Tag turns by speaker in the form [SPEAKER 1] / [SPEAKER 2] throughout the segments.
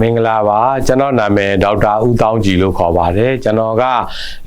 [SPEAKER 1] မင်္ဂလာပါကျွန်တော်နာမည်ဒေါက်တာဦးတောင်းကြည်လို့ခေါ်ပါတယ်ကျွန်တော်က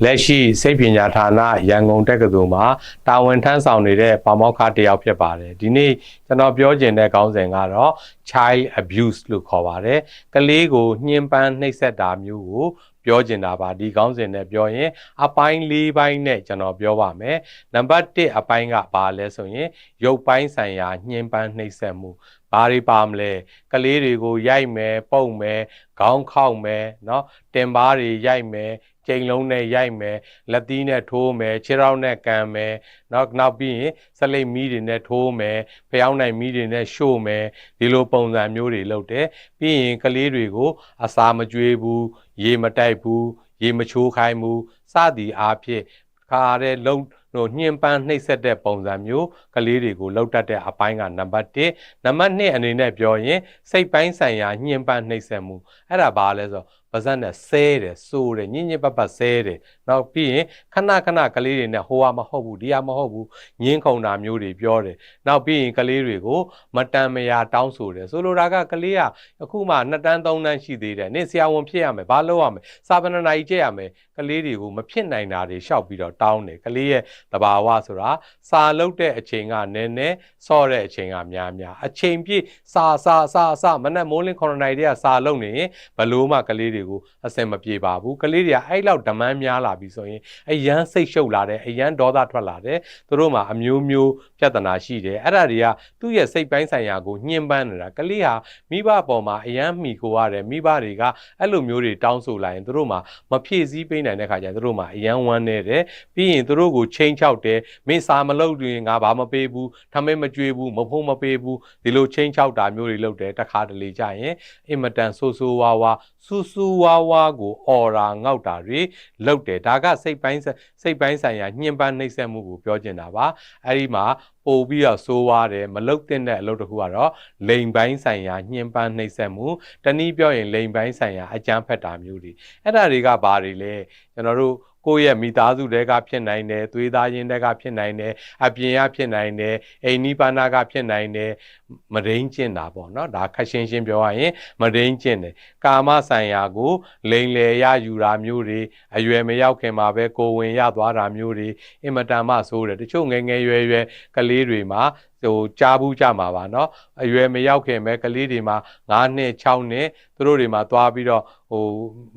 [SPEAKER 1] လက်ရှိစိတ်ပညာဌာနရန်ကုန်တက္ကသိုလ်မှာတာဝန်ထမ်းဆောင်နေတဲ့ပါမောက္ခတစ်ယောက်ဖြစ်ပါတယ်ဒီနေ့ကျွန်တော်ပြောချင်တဲ့ခေါင်းစဉ်ကတော့ child abuse လို့ခေါ်ပါတယ်ကလေးကိုညှဉ်းပန်းနှိပ်စက်တာမျိုးကို ပြောချင်တာပါဒီခေါင်းစဉ်နဲ့ပြောရင်အပိုင်း၄ပိုင်းနဲ့ကျွန်တော်ပြောပါမယ်နံပါတ်1အပိုင်းကဘာလဲဆိုရင်ရုပ်ပိုင်းဆိုင်ရာညှဉ်းပန်းနှိပ်စက်မှုဘာတွေပါမလဲကလေးတွေကိုရိုက်မယ်ပုတ်မယ်ခေါင်းခောက်မယ်เนาะတင်ပါးတွေရိုက်မယ် ကြိမ်လုံးနဲ့ရိုက်မယ်လက်သီးနဲ့ထိုးမယ်ခြေထောက်နဲ့ကန်မယ်နောက်နောက်ပြီးရင်စလိတ်မီးတွေနဲ့ထိုးမယ်ဖျောင်းနိုင်မီးတွေနဲ့ရှို့မယ်ဒီလိုပုံစံမျိုးတွေလုပ်တယ်ပြီးရင်ကလေးတွေကိုအစာမကြွေးဘူးရေမတိုက်ဘူးရေမချိုးခိုင်းဘူးစသည်အားဖြင့်ခါတဲ့လုံးဟိုညှဉ်းပန်းနှိပ်စက်တဲ့ပုံစံမျိုးကလေးတွေကိုလှုပ်တတ်တဲ့အပိုင်းကနံပါတ်1နံပါတ်2အနေနဲ့ပြောရင်စိတ်ပိုင်းဆိုင်ရာညှဉ်းပန်းနှိပ်စက်မှုအဲ့ဒါဘာလဲဆိုတော့ ပါဇက်နဲ့ဆဲတယ်စိုးတယ်ညင်ညင်ပတ်ပတ်ဆဲတယ်နောက်ပြီးရင်ခဏခဏကလေးတွေနဲ့ဟိုဟာမဟုတ်ဘူးဒီဟာမဟုတ်ဘူးညင်းခုန်တာမျိုးတွေပြောတယ်နောက်ပြီးရင်ကလေးတွေကိုမတန်မရာတောင်းဆိုတယ်ဆိုလိုတာကကလေးကအခုမှ2တန်း3တန်းရှိသေးတယ်နေ့ဆရာဝန်ဖြစ်ရမယ်ဘာလုပ်ရမလဲစာပနနာကြီးကျက်ရမယ်ကလေးတွေကိုမဖြစ်နိုင်တာတွေရှောက်ပြီးတော့တောင်းတယ်ကလေးရဲ့တဘာဝဆိုတာစာလုတ်တဲ့အချိန်ကနည်းနည်းဆော့တဲ့အချိန်ကများများအချိန်ပြည့်စာစာစာစာမနဲ့မိုးလင်း9နိုင်တည်းကစာလုတ်နေရင်ဘလို့မှကလေးတွေကိုအစင်မပြေပါဘူးကလေးတွေကအဲ့လောက်ဒမန်းများလာပြီဆိုရင်အရန်စိတ်ရှုပ်လာတယ်အရန်ဒေါသထွက်လာတယ်သူတို့မှာအမျိုးမျိုးပြဿနာရှိတယ်အဲ့ဒါတွေကသူ့ရဲ့စိတ်ပိုင်းဆိုင်ရာကိုညှဉ်းပန်းနေတာကလေးဟာမိဘပေါ်မှာအရန်မိကိုရတယ်မိဘတွေကအဲ့လိုမျိုးတွေတောင်းဆိုလိုက်ရင်သူတို့မှာမဖြည့်ဆည်းပေးနိုင်တဲ့ခါကျရင်သူတို့မှာအရန်ဝမ်းနေတယ်ပြီးရင်သူတို့ကိုချိန်ချောက်တယ်မင်းစာမလုပ်ရင်ငါဘာမပေးဘူးထမင်းမကြွေးဘူးမဖုံးမပေးဘူးဒီလိုချိန်ချောက်တာမျိုးတွေလုပ်တယ်တခါတလေကြရင်အင်မတန်ဆိုးဆိုးဝါးဝါဆူဆူဝါးဝါကိုအော်ရာငေါက်တာတွေလုပ်တယ်ဒါကစိတ်ပိုင်းစိတ်ပိုင်းဆိုင်ရာညှဉ်းပန်းနှိပ်စက်မှုကိုပြောချင်တာပါအဲ့ဒီမှာပို့ပြီးတော့စိုးွားတယ်မလုတ်တဲ့အလုပ်တစ်ခုကတော့လိန်ပိုင်းဆိုင်ရာညှဉ်းပန်းနှိပ်စက်မှုတနည်းပြောရင်လိန်ပိုင်းဆိုင်ရာအကြမ်းဖက်တာမျိုးတွေအဲ့ဒါတွေကဘာတွေလဲကျွန်တော်တို့ ကိုယ့်ရဲ့မိသားစုတဲကဖြစ်နိုင်တယ်သွေးသားရင်းတဲကဖြစ်နိုင်တယ်အပြင်ကဖြစ်နိုင်တယ်အိမ်နီးပါနာကဖြစ်နိုင်တယ်မရင်းကျင်တာပေါ့နော်ဒါခက်ရှင်းရှင်းပြောရရင်မရင်းကျင်တယ်ကာမဆိုင်ရာကိုလိန်လေရယူတာမျိုးတွေအရွယ်မရောက်ခင်မှာပဲကိုဝင်ရသွားတာမျိုးတွေအင်မတန်မှဆိုးတယ်တချို့ငယ်ငယ်ရွယ်ရွယ်ကလေးတွေမှာဟိုကြားဘူးကြမှာပါเนาะအရွယ်မရောက်ခင်ပဲကလေးတွေမှာ9နှစ်6နှစ်သူတို့တွေမှာသွားပြီးတော့ဟို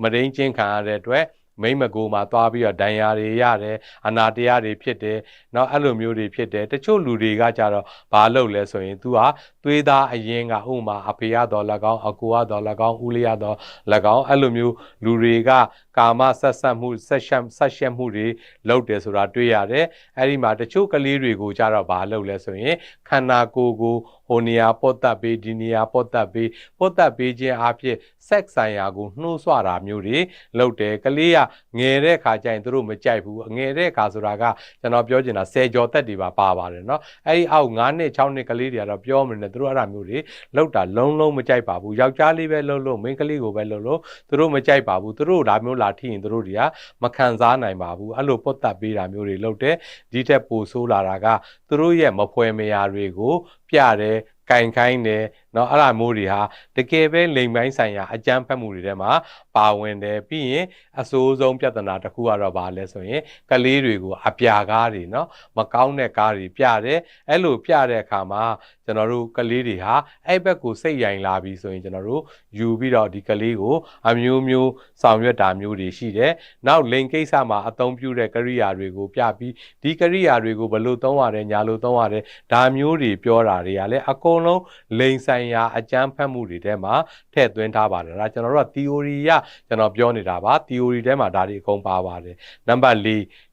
[SPEAKER 1] မရင်းချင်းခံရတဲ့အတွက် မိမကိုမှာသွားပြီးတော့ဒဏ်ရာတွေရတယ်အနာတရားတွေဖြစ်တယ်เนาะအဲ့လိုမျိုးတွေဖြစ်တယ်တချို့လူတွေကကြတော့ဘာလုပ်လဲဆိုရင် तू ဟာ သွေးသားအရင်ကဥမာအဖေရတော်၎င်းအကူရတော်၎င်းဦးလေးရတော်၎င်းအဲ့လိုမျိုးလူတွေကကာမဆက်ဆက်မှုဆက်ရှက်ဆက်ရှက်မှုတွေလုပ်တယ်ဆိုတာတွေ့ရတယ်အဲ့ဒီမှာတချို့ကလေးတွေကိုကြတော့ဘာလုပ်လဲဆိုရင်ခန္ဓာကိုယ်ကိုဟိုနေရာပော့တက်ပေးဒီနေရာပော့တက်ပေးပော့တက်ပေးခြင်းအဖြစ်ဆက်ဆိုင်ရာကိုနှိုးဆွတာမျိုးတွေလုပ်တယ်ကလေးကငယ်တဲ့ခါကျရင်သူတို့မကြိုက်ဘူးငယ်တဲ့ခါဆိုတာကကျွန်တော်ပြောချင်တာဆယ်ကျော်သက်တွေပါပါပါတယ်เนาะအဲ့ဒီအောက်9နှစ်6နှစ်ကလေးတွေကတော့ပြောမနေ သူတို့အဲ့ဒါမျိုးတွေလောက်တာလုံးလုံးမကြိုက်ပါဘူးယောက်ျားလေးပဲလှုပ်လို့မိန်းကလေးကိုပဲလှုပ်လို့သူတို့မကြိုက်ပါဘူးသူတို့ဒါမျိုးလာထိရင်သူတို့တွေကမခံစားနိုင်ပါဘူးအဲ့လိုပုတ်တက်ပေးတာမျိုးတွေလုပ်တယ်ဒီထက်ပိုဆိုးလာတာကသူတို့ရဲ့မဖွဲမယာတွေကိုပြတယ်ကင်ခိုင်းတယ် เนาะအဲ့ဒါမျိုးတွေဟာတကယ်ပဲလိမ်ပိုင်းဆိုင်ရာအကြမ်းဖက်မှုတွေထဲမှာပါဝင်တယ်ပြီးရင်အဆိုးဆုံးပြဿနာတစ်ခုကတော့ဘာလဲဆိုရင်ကလေးတွေကိုအပြာကားတွေเนาะမကောင်းတဲ့ကားတွေပြတယ်အဲ့လိုပြတဲ့အခါမှာကျွန်တော်တို့ကလေးတွေဟာအဲ့ဘက်ကိုစိတ်ရိုင်လာပြီဆိုရင်ကျွန်တော်တို့ယူပြီးတော့ဒီကလေးကိုအမျိုးမျိုးဆောင်ရွက်တာမျိုးတွေရှိတယ်နောက်လိန်ကိစ္စမှာအသုံးပြုတဲ့ကရိယာတွေကိုပြပြီးဒီကရိယာတွေကိုဘယ်လိုသုံးရတယ်ညာလိုသုံးရတယ်ဒါမျိုးတွေပြောတာတွေကလည်းအကုန်လုံးလိန်ဆိုင် ရာအကြမ်းဖက်မှုတွေထဲမှာထည့်သွင်းထားပါတယ်ဒါကျွန်တော်တို့က theory ရကျွန်တော်ပြောနေတာပါ theory ထဲမှာဒါတွေအကုန်ပါပါတယ်နံပါတ်4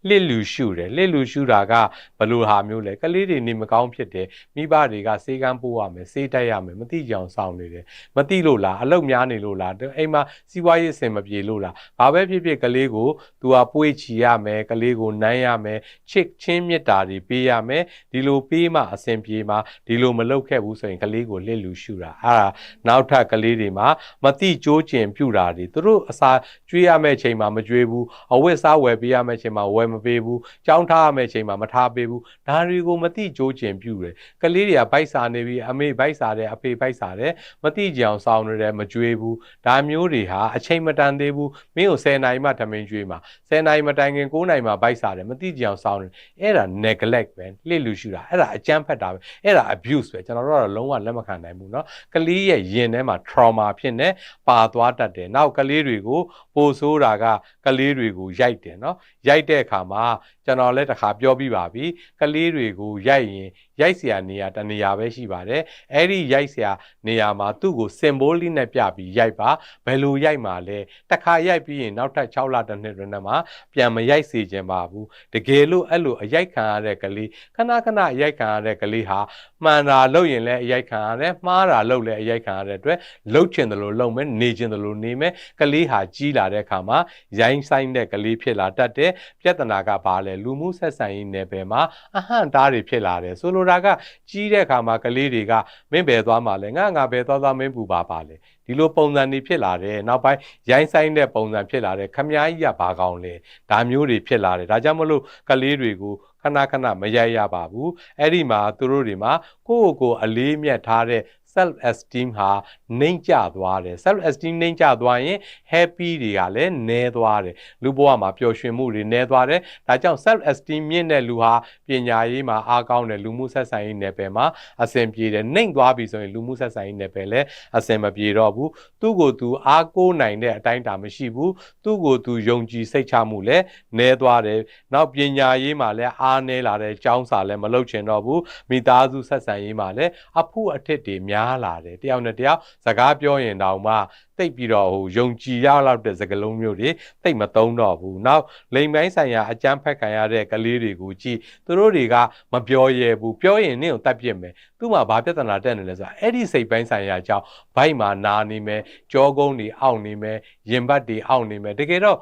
[SPEAKER 1] လှစ်လူရှုတယ်လှစ်လူရှုတာကဘယ်လိုဟာမျိုးလဲကလေးတွေနေမကောင်းဖြစ်တယ်မိဘတွေကစေကန်းပို့ရမယ်စေးတက်ရမယ်မသိကြအောင်စောင့်နေတယ်မသိလို့လားအလုတ်များနေလို့လားအိမ်မှာစီးပွားရေးအဆင်မပြေလို့လားဘာပဲဖြစ်ဖြစ်ကလေးကို तू ကပွေးချီရမယ်ကလေးကိုနမ်းရမယ်ချစ်ချင်းမြတ်တာတွေပေးရမယ်ဒီလိုပေးမှအဆင်ပြေမှဒီလိုမလုပ်ခဲ့ဘူးဆိုရင်ကလေးကိုလှစ်လူရှုတာအဲ့ဒါနောက်ထပ်ကလေးတွေမှာမတိကြိုးကျင်ပြုတာတွေသူတို့အစာကျွေးရမယ့်ချိန်မှာမကျွေးဘူးအဝတ်စားဝယ်ပေးရမယ့်ချိန်မှာဝယ်မပေးဘူးကြောင်းထားရမယ့်ချိန်မှာမထားပေးဘူးဒါတွေကိုမတိကြိုးကျင်ပြုတယ်ကလေးတွေကဗိုက်စာနေပြီးအမေဗိုက်စာတယ်အဖေဗိုက်စာတယ်မတိကြအောင်စောင်းနေတယ်မကျွေးဘူးဒါမျိုးတွေဟာအချိန်မတန်သေးဘူးမင်းကို10နာရီမှထမင်းကျွေးမှာ10နာရီမတိုင်ခင်9နာရီမှဗိုက်စာတယ်မတိကြအောင်စောင်းနေအဲ့ဒါ neglect ပဲလှစ်လူရှုတာအဲ့ဒါအကြမ်းဖက်တာပဲအဲ့ဒါ abuse ပဲကျွန်တော်တို့ကတော့လုံးဝလက်မခံနိုင်ဘူးเนาะကလေးရဲ့ရင်ထဲမှာ trauma ဖြစ်နေပါသွားတတ်တယ်နောက်ကလေးတွေကိုပိုဆိုးတာကကလေးတွေကိုရိုက်တယ်เนาะရိုက်တဲ့အခါမှာ ကျွန်တော်လည်းတစ်ခါပြောပြပါပြီကလေးတွေကိုရိုက်ရင်ရိုက်เสียနေရတနေရာပဲရှိပါတယ်အဲ့ဒီရိုက်เสียနေရာမှာသူ့ကို symbolic နဲ့ပြပြီးရိုက်ပါဘယ်လိုရိုက်မှာလဲတစ်ခါရိုက်ပြီးရင်နောက်ထပ်6လတစ်နှစ်တွင်မှာပြန်မရိုက်စေခြင်းပါဘူးတကယ်လို့အဲ့လိုအရိုက်ခံရတဲ့ကလေးခဏခဏအရိုက်ခံရတဲ့ကလေးဟာမှန်တာလုပ်ရင်လည်းအရိုက်ခံရတယ်မှားတာလုပ်လည်းအရိုက်ခံရတဲ့အတွက်လှုပ်ချင်တယ်လို့လုပ်မယ်နေချင်တယ်လို့နေမယ်ကလေးဟာကြီးလာတဲ့အခါမှာရိုင်းဆိုင်တဲ့ကလေးဖြစ်လာတတ်တယ်ပြဿနာကဘာလဲ လူမှုဆက်ဆံရေးနယ်ပယ်မှာအဟန့်တားတွေဖြစ်လာတယ်ဆိုလိုတာကကြီးတဲ့အခါမှာကလေးတွေကမင်းဘယ်သွားမှာလဲငါငါဘယ်သွားသွားမင်းပူပါပါလဲဒီလိုပုံစံတွေဖြစ်လာတယ်နောက်ပိုင်းရိုင်းဆိုင်တဲ့ပုံစံဖြစ်လာတယ်ခမ ्या ကြီးကဘာကောင်းလဲဒါမျိုးတွေဖြစ်လာတယ်ဒါကြောင့်မလို့ကလေးတွေကိုခဏခဏမရိုက်ရပါဘူးအဲ့ဒီမှာသူတို့တွေမှာကိုယ့်ကိုယ်အလေးမြတ်ထားတဲ့ self esteem ဟာနှိမ့်ကျသွားတယ် self esteem နှိမ့်ကျသွားရင် happy တွေကလည်းနည်းသွားတယ်လူဘဝမှာပျော်ရွှင်မှုတွေနည်းသွားတယ်ဒါကြောင့် self esteem မြင့်တဲ့လူဟာပညာရေးမှာအားကောင်းတယ်လူမှုဆက်ဆံရေးနယ်ပယ်မှာအဆင်ပြေတယ်နှိမ့်သွားပြီဆိုရင်လူမှုဆက်ဆံရေးနယ်ပယ်လည်းအဆင်မပြေတော့ဘူးသူ့ကိုယ်သူအားကိုးနိုင်တဲ့အတိုင်းတာမရှိဘူးသူ့ကိုယ်သူယုံကြည်စိတ်ချမှုလည်းနည်းသွားတယ်နောက်ပညာရေးမှာလည်းအားနည်းလာတယ်ကျောင်းစာလည်းမလုပ်ချင်တော့ဘူးမိသားစုဆက်ဆံရေးမှာလည်းအဖို့အထစ်တွေများလာတယ်တယောက်နဲ့တယောက်စကားပြောရင်တောင်မှ တိတ်ပြီးတော့ဟိုယုံကြည်ရလောက်တဲ့စကားလုံးမျိုးတွေတိတ်မသုံးတော့ဘူးနောက်လိမ်ပိုင်းဆိုင်ရာအကြမ်းဖက်ခံရတဲ့ကလေးတွေကိုကြည့်သူတို့တွေကမပြောရဲဘူးပြောရင်နင့်ကိုတတ်ပြစ်မယ်သူ့မှာဘာပြဿနာတက်နေလဲဆိုတာအဲ့ဒီစိတ်ပိုင်းဆိုင်ရာကြောင့်ဘိုက်မှာနာနေမယ်ကြောကုန်းတွေအောင့်နေမယ်ရင်ဘတ်တွေအောင့်နေမယ်တကယ်တော့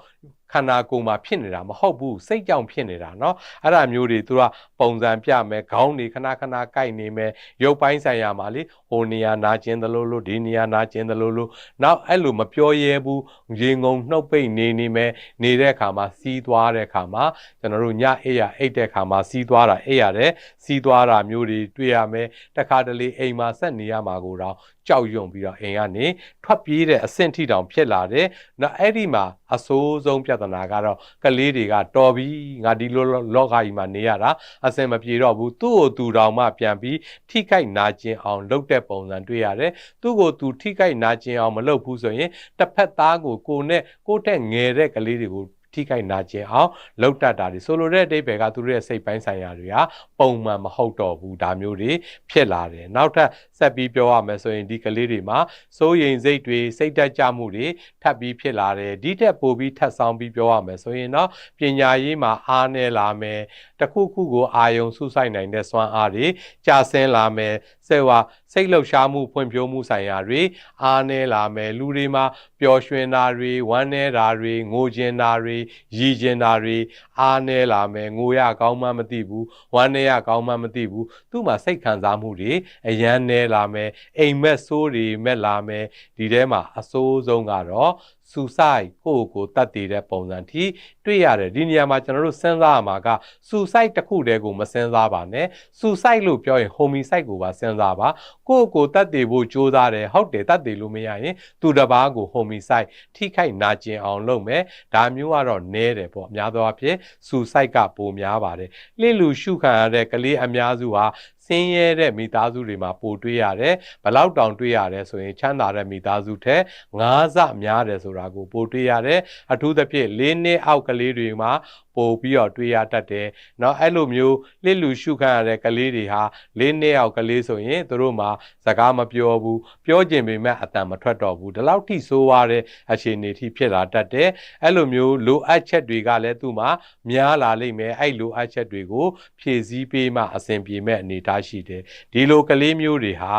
[SPEAKER 1] ခန္ဓာကိုယ်မှာဖြစ်နေတာမဟုတ်ဘူးစိတ်ကြောင့်ဖြစ်နေတာเนาะအဲ့ဒါမျိုးတွေသူကပုံစံပြမယ်ခေါင်းတွေခဏခဏကိုက်နေမယ်ရုပ်ပိုင်းဆိုင်ရာမှာလေဟိုနေရာနာကျင်သလိုလိုဒီနေရာနာကျင်သလိုလိုနောက် အဲ့လိုမပြောရဲဘူးရေငုံနှုတ်ပိတ်နေနေမယ်နေတဲ့အခါမှာစီးသွားတဲ့အခါမှာကျွန်တော်တို့ညအိပ်ရအိပ်တဲ့အခါမှာစီးသွားတာအိပ်ရတယ်စီးသွားတာမျိုးတွေတွေ့ရမယ်တခါတလေအိမ်မှာဆက်နေရမှာကိုတော့ ကြောက်ရွံ့ပြီးတော့အိမ်ကနေထွက်ပြေးတဲ့အဆင့်ထိတောင်ဖြစ်လာတယ်။နောက်အဲ့ဒီမှာအဆိုးဆုံးပြဿနာကတော့ကလေးတွေကတော်ပြီငါဒီလိုလောကကြီးမှာနေရတာအဆင်မပြေတော့ဘူးသူ့ကိုသူတောင်မှပြန်ပြီးထိခိုက်နာကျင်အောင်လုပ်တဲ့ပုံစံတွေ့ရတယ်။သူ့ကိုသူထိခိုက်နာကျင်အောင်မလုပ်ဘူးဆိုရင်တစ်ဖက်သားကိုကိုနဲ့ကိုတဲ့ငယ်တဲ့ကလေးတွေကို ထိခိုက်နာကျင်အောင်လောက်တတ်တာတွေဆိုလိုတဲ့အတိတ်ပဲကသူတို့ရဲ့စိတ်ပိုင်းဆိုင်ရာတွေကပုံမှန်မဟုတ်တော့ဘူးဒါမျိုးတွေဖြစ်လာတယ်နောက်ထပ်ဆက်ပြီးပြောရမယ်ဆိုရင်ဒီကလေးတွေမှာစိုးရိမ်စိတ်တွေစိတ်တက်ကြမှုတွေထပ်ပြီးဖြစ်လာတယ်ဒီတက်ပိုပြီးထပ်ဆောင်ပြီးပြောရမယ်ဆိုရင်တော့ပညာရေးမှာအားနည်းလာမယ်တခုခုကိုအာယုံဆုဆိုင်နိုင်တဲ့စွမ်းအားတွေကြာဆင်းလာမယ် စေဝါစိတ်လှုပ်ရှားမှုဖွံ့ဖြိုးမှုဆိုင်ရာတွေအားနည်းလာမယ်လူတွေမှာပျော်ရွှင်တာတွေဝမ်းနည်းတာတွေငိုကျင်တာတွေရည်ကျင်တာတွေအားနည်းလာမယ်ငိုရကောင်းမှမသိဘူးဝမ်းနည်းရကောင်းမှမသိဘူးသူ့မှာစိတ်ခံစားမှုတွေအယမ်းနည်းလာမယ်အိမ်မက်ဆိုးတွေမက်လာမယ်ဒီထဲမှာအဆိုးဆုံးကတော့စူဆိုင်ကိုယ့်ကိုယ်တတ်တည်တဲ့ပုံစံထိတွေ့ရတယ်ဒီနေရာမှာကျွန်တော်တို့စဉ်းစားရမှာကစူဆိုင်တစ်ခုတည်းကိုမစဉ်းစားပါနဲ့စူဆိုင်လို့ပြောရင်ဟိုမီဆိုင်ကိုပါစဉ်းစားပါကိုယ့်ကိုယ်တတ်တည်ဖို့ကြိုးစားတယ်ဟုတ်တယ်တတ်တည်လို့မရရင် သူတစ်ပါးကိုဟိုမီဆိုင်ထိခိုက်နာကျင်အောင်လုပ်မယ်ဒါမျိုးကတော့နည်းတယ်ပေါ့အများသောအားဖြင့်စူဆိုင်ကပိုများပါတယ်လှစ်လူရှုခံရတဲ့ကလေးအများစုဟာ ဆင်းရဲတဲ့မိသားစုတွေမှာပိုတွေ့ရတယ်ဘလောက်တောင်တွေ့ရတယ်ဆိုရင်ချမ်းသာတဲ့မိသားစုထက်၅ဆများတယ်ဆိုတာကိုပိုတွေ့ရတယ်အထူးသဖြင့်၄နှစ်အောက်ကလေးတွေမှာ ပို့ပြီးတော့တွေ့ရတတ်တယ်။เนาะအဲ့လိုမျိုးလှစ်လူရှုခံရတဲ့ကလေးတွေဟာလေးနှစ်ယောက်ကလေးဆိုရင်တို့မှာစကားမပြောဘူးပြောကျင်ပေမဲ့အတန်မထွက်တော့ဘူးဒီလောက်ထိဆိုးရတဲ့အခြေအနေထိဖြစ်လာတတ်တယ်။အဲ့လိုမျိုးလိုအပ်ချက်တွေကလည်းသူ့မှာများလာလိမ့်မယ်အဲ့လိုအပ်ချက်တွေကိုဖြည့်ဆည်းပေးမှအဆင်ပြေမဲ့အနေအထားရှိတယ်။ဒီလိုကလေးမျိုးတွေဟာ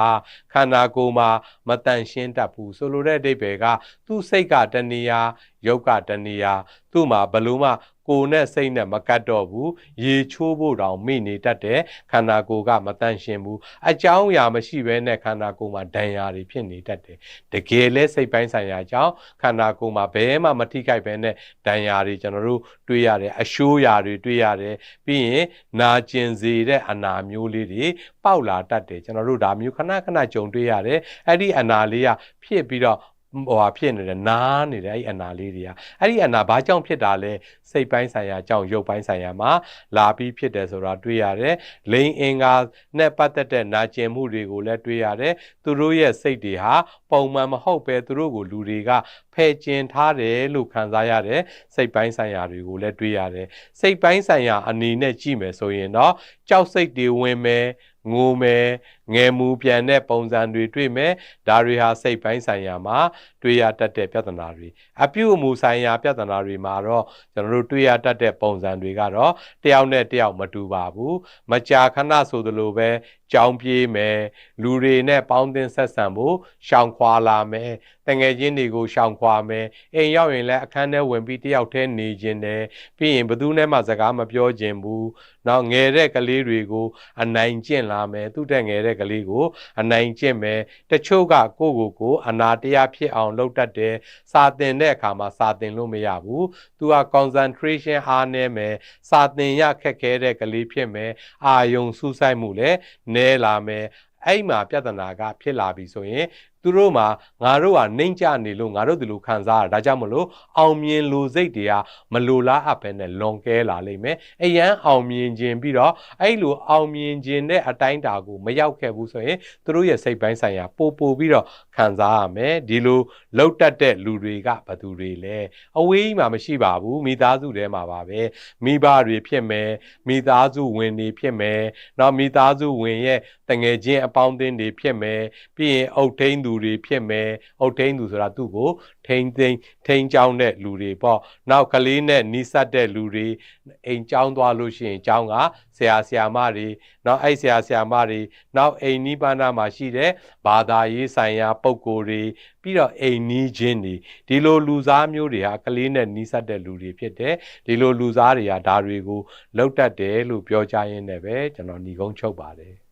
[SPEAKER 1] ခန္ဓာကိုယ်မှာမတန်ရှင်းတတ်ဘူးဆိုလိုတဲ့အဓိပ္ပာယ်ကသူ့စိတ်ကတဏှာယုတ်ကတဏှာသူ့မှာဘလို့မှ ကိုယ်နဲ့စိတ်နဲ့မကတ်တော့ဘူးရေချိုးဖို့တောင်မိနေတတ်တယ်ခန္ဓာကိုယ်ကမတန့်ရှင်းဘူးအကြောင်းအရာမရှိဘဲနဲ့ခန္ဓာကိုယ်မှာဒဏ်ရာတွေဖြစ်နေတတ်တယ်တကယ်လဲစိတ်ပိုင်းဆိုင်ရာကြောင့်ခန္ဓာကိုယ်မှာဘယ်မှမထိခိုက်ဘဲနဲ့ဒဏ်ရာတွေကျွန်တော်တို့တွေ့ရတယ်အရှိုးရာတွေတွေ့ရတယ်ပြီးရင်နာကျင်စေတဲ့အနာမျိုးလေးတွေပေါက်လာတတ်တယ်ကျွန်တော်တို့ဒါမျိုးခဏခဏကြုံတွေ့ရတယ်အဲ့ဒီအနာလေးကဖြစ်ပြီးတော့ ဟိုဟာဖြစ်နေတယ်နားနေတယ်အဲ့ဒီအနာလေးတွေကအဲ့ဒီအနာဘာကြောင့်ဖြစ်တာလဲစိတ်ပိုင်းဆိုင်ရာကြောင့်ရုပ်ပိုင်းဆိုင်ရာမှာလာပြီးဖြစ်တယ်ဆိုတာတွေ့ရတယ်လိန်အင်္ဂါနဲ့ပတ်သက်တဲ့နာကျင်မှုတွေကိုလည်းတွေ့ရတယ်သူတို့ရဲ့စိတ်တွေဟာပုံမှန်မဟုတ်ပဲသူတို့ကိုလူတွေကဖယ်ကျင်ထားတယ်လို့ခံစားရတယ်စိတ်ပိုင်းဆိုင်ရာတွေကိုလည်းတွေ့ရတယ်စိတ်ပိုင်းဆိုင်ရာအနေနဲ့ကြည့်မယ်ဆိုရင်တော့ကြောက်စိတ်တွေဝင်မယ် ငိုမယ်ငယ်မူပြန်တဲ့ပုံစံတွေတွေ့မယ်ဒါတွေဟာစိတ်ပိုင်းဆိုင်ရာမှာတွေ့ရတတ်တဲ့ပြဿနာတွေအပြုအမူဆိုင်ရာပြဿနာတွေမှာတော့ကျွန်တော်တို့တွေ့ရတတ်တဲ့ပုံစံတွေကတော့တယောက်နဲ့တယောက်မတူပါဘူးမကြာခဏဆိုသလိုပဲကြောင်းပြေးမယ်လူတွေနဲ့ပေါင်းသင်းဆက်ဆံဖို့ရှောင်ခွာလာမယ်တငယ်ချင်းတွေကိုရှောင်ခွာမယ်အိမ်ရောက်ရင်လည်းအခန်းထဲဝင်ပြီးတယောက်တည်းနေခြင်းတယ်ပြီးရင်ဘယ်သူနဲ့မှစကားမပြောခြင်းဘူးနောက်ငယ်တဲ့ကလေးတွေကိုအနိုင်ကျင့်လာမယ်သူတက်ငယ်တဲ့ကလေးကိုအနိုင်ကျင့်မယ်တချို့ကကိုယ့်ကိုယ်ကိုအနာတရားဖြစ်အောင်လုပ်တတ်တယ်စာသင်တဲ့အခါမှာစာသင်လို့မရဘူးသူက concentration အားနည်းမယ်စာသင်ရခက်ခဲတဲ့ကလေးဖြစ်မယ်အာယုံစူးစိုက်မှုလည်းနဲလာမယ်အဲ့မှာပြဿနာကဖြစ်လာပြီဆိုရင် သူတို့မှာငါတို့ကနှိမ့်ကြနေလို့ငါတို့ဒီလိုခံစားရတာဒါကြောင့်မလို့အောင်မြင်လိုစိတ်တွေကမလိုလားအပ်ပဲနဲ့လွန်ကဲလာလိမ့်မယ်အရန်အောင်မြင်ခြင်းပြီးတော့အဲ့လိုအောင်မြင်ခြင်းတဲ့အတိုင်းတာကိုမရောက်ခဲ့ဘူးဆိုရင်သူတို့ရဲ့စိတ်ပိုင်းဆိုင်ရာပို့ပို့ပြီးတော့ခံစားရမယ်ဒီလိုလှုပ်တက်တဲ့လူတွေကဘသူတွေလဲအဝေးကြီးမှာမရှိပါဘူးမိသားစုထဲမှာပါပဲမိဘတွေဖြစ်မယ်မိသားစုဝင်တွေဖြစ်မယ်နောက်မိသားစုဝင်ရဲ့တငယ်ချင်းအပေါင်းအသင်းတွေဖြစ်မယ်ပြီးရင်အုတ်ထိန်သူတွေဖြစ်မယ်အုတ်ထိန်သူဆိုတာသူ့ကိုထိန်သိမ်းထိန်ချောင်းတဲ့လူတွေပေါ့နောက်ကလေးနဲ့နီးစပ်တဲ့လူတွေအိမ်ချောင်းသွားလို့ရှိရင်ချောင်းကဆရာဆရာမတွေနောက်အဲ့ဆရာဆရာမတွေနောက်အိမ်နီးပန်းနာမှာရှိတဲ့ဘာသာရေးဆိုင်ရာပုံကိုယ်တွေပြီးတော့အိမ်နီးချင်းတွေဒီလိုလူစားမျိုးတွေဟာကလေးနဲ့နီးစပ်တဲ့လူတွေဖြစ်တယ်ဒီလိုလူစားတွေကဒါတွေကိုလောက်တတ်တယ်လို့ပြောကြရင်းနဲ့ပဲကျွန်တော်ညီကုန်းချုပ်ပါတယ်